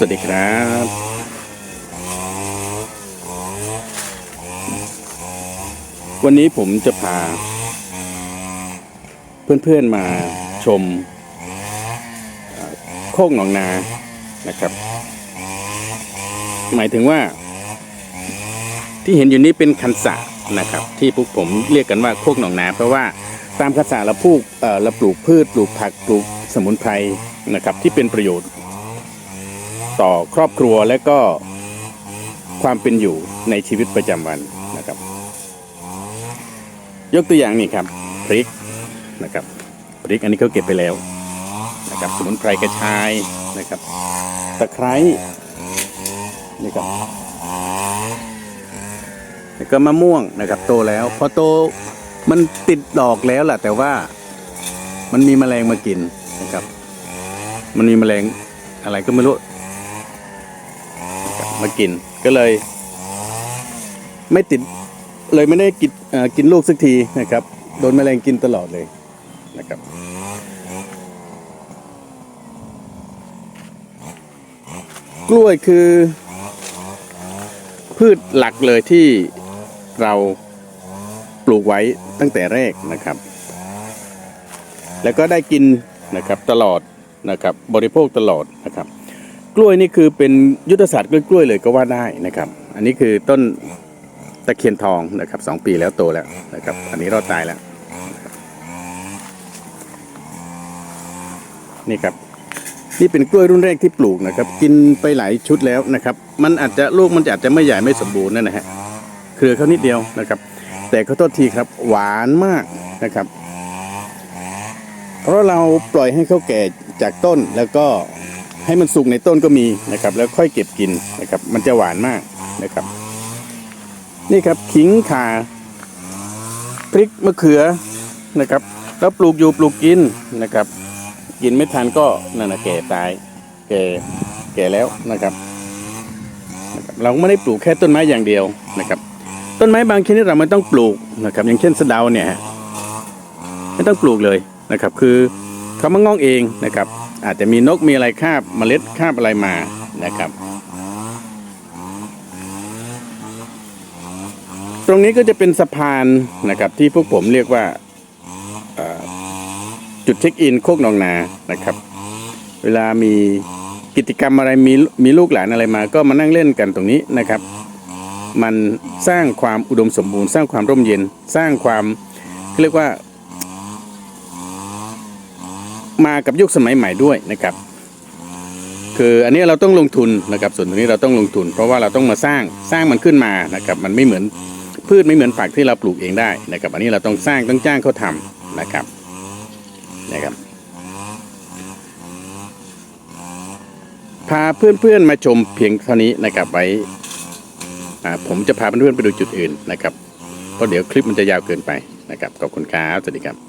สวัสดีครับวันนี้ผมจะพา เพื่อนๆมาชมโคกหนองนานะครับ หมายถึงว่า ที่เห็นอยู่นี้เป็นคันสะนะครับ ที่พวกผมเรียกกันว่าโคกหนองนา เพราะว่าตามคันสะเราปลูกเราปลูกพืชปลูกผักปลูกสมุนไพรนะครับ ที่เป็นประโยชน์ ต่อครอบครัวและก็ความเป็นอยู่ในชีวิตประจำวันนะครับ ยกตัวอย่างนี่ครับพริกนะครับพริกอันนี้เขาเก็บไปแล้วนะครับสมุนไพรกระชายนะครับตะไคร้นี่ครับแล้วก็มะม่วงนะครับโตแล้ว พอโตมันติดดอกแล้วแหละแต่ว่ามันมีแมลงมากินนะครับ มันมีแมลงอะไรก็ไม่รู้ มากิน ก็เลย ไม่ติดเลยไม่ได้กินเอ่อกินลูกสักทีนะครับ โดนแมลงกินตลอดเลยนะครับกล้วยคือ พืชหลักเลยที่เราปลูกไว้ตั้งแต่แรกนะครับ แล้วก็ได้กินนะครับตลอดนะครับ บริโภคตลอดนะครับ กล้วยนี่คือเป็นยุทธศาสตร์กล้วยๆเลยก็ว่าได้นะครับ อันนี้คือต้นตะเคียนทองนะครับสองปีแล้วโตแล้วนะครับ อันนี้รอดตายแล้ว นี่ครับ นี่เป็นกล้วยรุ่นแรกที่ปลูกนะครับ กินไปหลายชุดแล้วนะครับ มันอาจจะลูกมันอาจจะไม่ใหญ่ไม่สมบูรณ์นั่นนะฮะเครือเขานิดเดียวนะครับ แต่ขอโทษทีครับ หวานมากนะครับ เพราะเราปล่อยให้เขาแก่จากต้นแล้วก็ ให้มันสุกในต้นก็มีนะครับ แล้วค่อยเก็บกินนะครับ มันจะหวานมากนะครับ นี่ครับขิงข่าพริกมะเขือนะครับ แล้วปลูกอยู่ปลูกกินนะครับ กินไม่ทันก็นั่นนะแก่ตายแก่แก่แล้วนะครับ เราไม่ได้ปลูกแค่ต้นไม้อย่างเดียวนะครับ ต้นไม้บางชนิดเราไม่ต้องปลูกนะครับ อย่างเช่นสะเดาเนี่ยไม่ต้องปลูกเลยนะครับ คือเขามางอกเองนะครับ อาจจะมีนกมีอะไรคาบเมล็ดคาบอะไรมานะครับ ตรงนี้ก็จะเป็นสะพานนะครับที่พวกผมเรียกว่าจุดเช็คอินโคกหนองนานะครับ เวลามีกิจกรรมอะไรมีมีลูกหลานอะไรมา ก็มานั่งเล่นกันตรงนี้นะครับ มันสร้างความอุดมสมบูรณ์ สร้างความร่มเย็น สร้างความเรียกว่า มากับยุคสมัยใหม่ด้วยนะครับ คืออันนี้เราต้องลงทุนนะครับ ส่วนตรงนี้เราต้องลงทุน เพราะว่าเราต้องมาสร้างสร้างมันขึ้นมานะครับ มันไม่เหมือนพืชไม่เหมือนผักที่เราปลูกเองได้นะครับ อันนี้เราต้องสร้างต้องจ้างเขาทำนะครับนะครับ พาเพื่อนๆมาชมเพียงเท่านี้นะครับไว้ผมจะพาเพื่อนๆไปดูจุดอื่นนะครับเพราะเดี๋ยวคลิปมันจะยาวเกินไปนะครับขอบคุณครับสวัสดีครับ